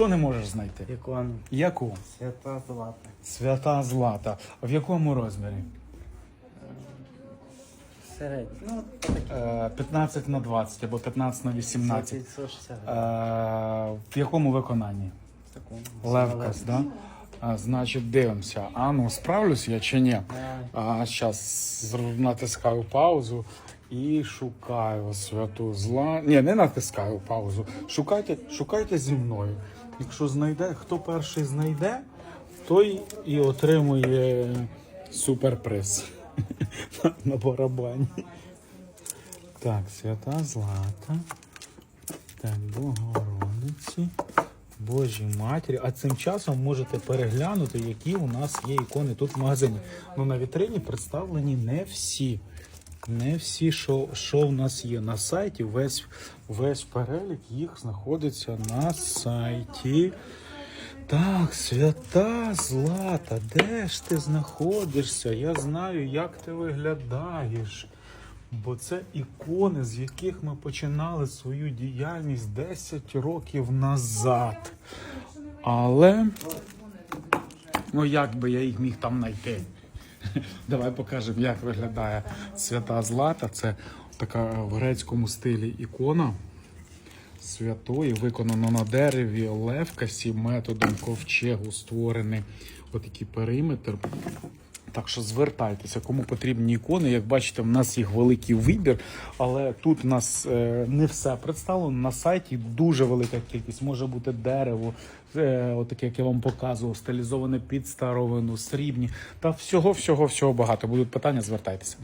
Що не можеш знайти? Ікону. Яку? Свята злата. Свята злата. В якому розмірі? Середньо. Ну. Е, 15 на 20 або 15 на 18. 160 Е, в якому виконанні? в такому. Левкас, да? А, значить, дивимося. А ну справлюсь я чи ні? А зараз натискаю паузу і шукаю святу зла. Ні, не натискаю паузу. Шукайте, шукайте зі мною. Якщо знайде, хто перший знайде, той і отримує суперприз на, барабані. Так, свята злата. Так, Богородиці. Божій матері. А цим часом можете переглянути, які у нас є ікони тут в магазині. Ну на вітрині представлені не всі. Не всі, що, що в нас є на сайті. Весь, весь перелік їх знаходиться на сайті. Так, свята Злата, де ж ти знаходишся? Я знаю, як ти виглядаєш. Бо це ікони, з яких ми починали свою діяльність 10 років назад. Але ну як би я їх міг там знайти? Давай покажемо, як виглядає свята Злата. Це така в грецькому стилі ікона святої, виконана на дереві левкасі методом ковчегу створений отакий периметр. Так що звертайтеся, кому потрібні ікони. Як бачите, в нас їх великий вибір, але тут в нас е, не все представлено. На сайті дуже велика кількість. Може бути дерево, е, отаке, як я вам показував, стилізоване під старовину, срібні та всього, всього, всього багато. Будуть питання, звертайтеся.